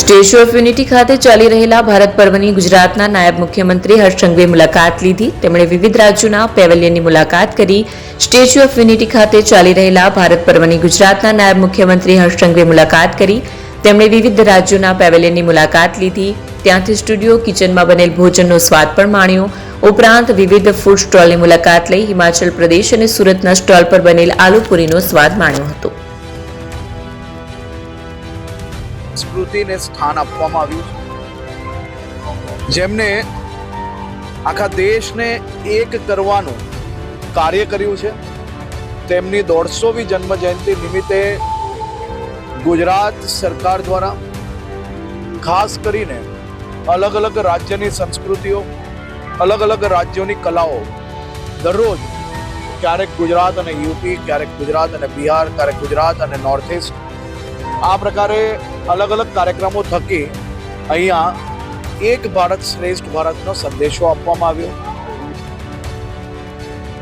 Statue of unity ખાતે ચાલી રહેલા ભારત પર્વની ગુજરાતના નાયબ મુખ્યમંત્રી હર્ષ મુલાકાત લીધી. તેમણે વિવિધ રાજ્યોના પેવેલિયનની મુલાકાત કરી. સ્ટેચ્યુ ઓફ યુનિટી ખાતે ચાલી રહેલા ભારત પર્વની ગુજરાતના નાયબ મુખ્યમંત્રી હર્ષ મુલાકાત કરી. તેમણે વિવિધ રાજ્યોના પેવેલિયનની મુલાકાત લીધી. ત્યાંથી સ્ટુડિયો, કિચનમાં બનેલ ભોજનનો સ્વાદ પણ માણ્યો. ઉપરાંત વિવિધ ફૂડ સ્ટોલની મુલાકાત લઈ હિમાચલ પ્રદેશ અને સુરતના સ્ટોલ પર બનેલ આલુપુરીનો સ્વાદ માણ્યો હતો. સંસ્કૃતિને સ્થાન આપવામાં આવ્યું છે. જેમને આખા દેશને એક કરવાનું કાર્ય કર્યું છે. તેમની દોઢસોમી જન્મ જયંતિ નિમિત્તે ગુજરાત સરકાર દ્વારા ખાસ કરીને અલગ અલગ રાજ્યની સંસ્કૃતિઓ, અલગ અલગ રાજ્યોની કલાઓ દરરોજ ક્યારેક ગુજરાત અને યુપી, ક્યારેક ગુજરાત અને બિહાર, ક્યારેક ગુજરાત અને નોર્થ ઇસ્ટ આ પ્રકારે અલગ અલગ કાર્યક્રમો થકી અહીંયા એક ભારત શ્રેષ્ઠ ભારતનો સંદેશો આપવામાં આવ્યો.